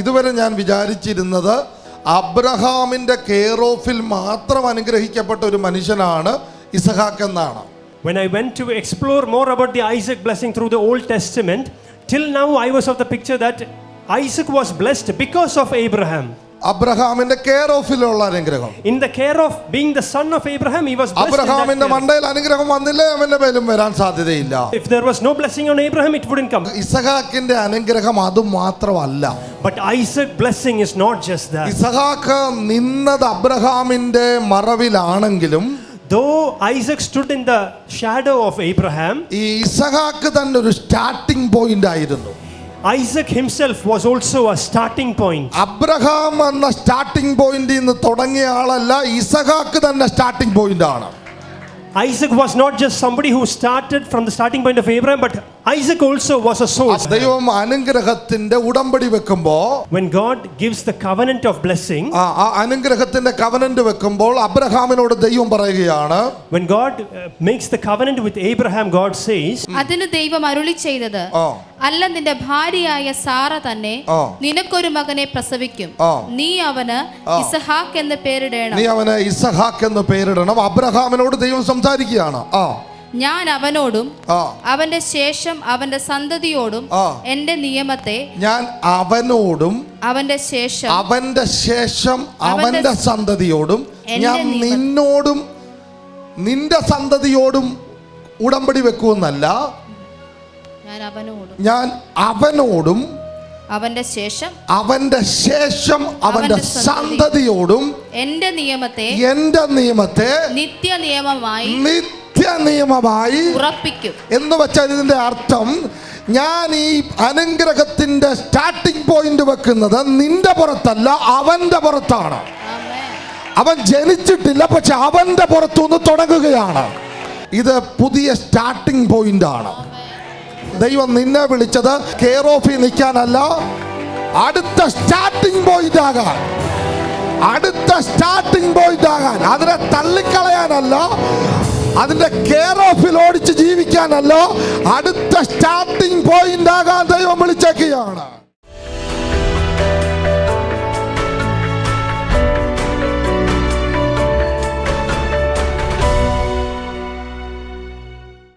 ഇതുവരെ ഞാൻ വിചാരിച്ചിരുന്നത് അബ്രഹാമിന്റെ കെയർ ഓഫിൽ മാത്രം അനുഗ്രഹിക്കപ്പെട്ട ഒരു മനുഷ്യനാണ് ഇസഹാക്ക് എന്നാണ് When I went to explore more about the Isaac blessing through the Old Testament, till now I was of the picture that Isaac was blessed because of Abraham. അബ്രഹാമിന്റെ കെയർ ഓഫിലുള്ള അനുഗ്രഹം. In the care of being the son of Abraham he was. അബ്രഹാമിന്റെ മണ്ടയിൽ അനുഗ്രഹം വന്നില്ലേ? അവന്റെ മേലും വരാൻ സാധ്യതയില്ല. If there was no blessing on Abraham it wouldn't come ഇസഹാക്കിന്റെ അനുഗ്രഹം അത് മാത്രമല്ല. But Isaac blessing is not just that. ഇസഹാക്ക് നിന്നത് അബ്രഹാമിന്റെ മറവിലാണെങ്കിലും Though Isaac stood in the shadow of Abraham, ഈ ഇസഹാക്ക് തന്നെ ഒരു സ്റ്റാർട്ടിംഗ് പോയിന്റ് ആയിരുന്നു. Isaac himself was also a starting point. Abraham എന്ന സ്റ്റാർട്ടിംഗ് പോയിന്റിൽ നിന്ന് തുടങ്ങിയ ആളല്ല ഇസഹാക്ക് തന്നെ സ്റ്റാർട്ടിംഗ് പോയിന്റ് ആണ് Isaac was not just somebody who started from the starting point of Abraham, but Isaac also was a source. ദൈവം അനുഗ്രഹത്തിന്റെ ഉടമ്പടി വെക്കുമ്പോ When God gives the covenant of blessing, ആ ആ അനുഗ്രഹത്തിന്റെ കവനന്റ് വെക്കുമ്പോൾ അബ്രഹാമിനോട് ദൈവം പറയുകയാണ് when God uh, makes the covenant with Abraham, God says, അതിന് ദൈവം അരുളി ചെയ്തത് ആ അല്ല നിന്റെ ഭാര്യയായ സാറ തന്നെ നിനക്കൊരു മകനെ പ്രസവിക്കും. നീ അവന് ഇസഹാക്ക് എന്ന് പേരിടണം. നീ അവന് ഇസഹാക്ക് എന്ന് പേരിടണം. അബ്രഹാമിനോട് ദൈവം സംസാരിക്കുകയാണ്. ആ. ഞാൻ അവനോടും അവന്റെ ശേഷം അവന്റെ സന്തതിയോടും. എന്റെ നിയമത്തെ ഞാൻ അവനോടും അവന്റെ ശേഷം അവന്റെ ശേഷം അവന്റെ സന്തതിയോടും ഞാൻ നിന്നോടും നിന്റെ സന്തതിയോടും ഉടമ്പടി വെക്കുമെന്നല്ല ഞാൻ അവനോടും. ഞാൻ അവനോടും അവന്റെ ശേഷം അവന്റെ ശേഷം അവന്റെ സന്തതിയോടും എന്റെ നിയമത്തെ എന്റെ നിയമത്തെ നിത്യ നിയമമായി നിത്യ നിയമമായി ഉറപ്പിക്കും. എന്ന് വെച്ചാൽ ഇതിന്റെ അർത്ഥം ഞാൻ ഈ അനുഗ്രഹത്തിന്റെ സ്റ്റാർട്ടിംഗ് പോയിന്റ് വെക്കുന്നത് നിന്റെ പുറത്തല്ല അവന്റെ പുറത്താണ്. അവൻ ജനിച്ചിട്ടില്ല പക്ഷെ അവന്റെ പുറത്തുനിന്ന് തുടങ്ങുകയാണ്. ഇത് പുതിയ സ്റ്റാർട്ടിംഗ് പോയിന്റ് ആണ്. ദൈവം നിന്നെ വിളിച്ചത് കെയർ ഓഫിൽ നിൽക്കാനല്ല. അടുത്ത സ്റ്റാർട്ടിംഗ് പോയിന്റ് ആകാൻ. അടുത്ത സ്റ്റാർട്ടിംഗ് പോയിന്റ് ആകാൻ. അതിനെ തള്ളിക്കളയാനല്ല. അതിന്റെ കെയർ ഓഫിൽ ഓടിച്ച് ജീവിക്കാനല്ല. അടുത്ത സ്റ്റാർട്ടിംഗ് പോയിന്റ് ആകാൻ ദൈവം വിളിച്ചേക്കുകയാണ്.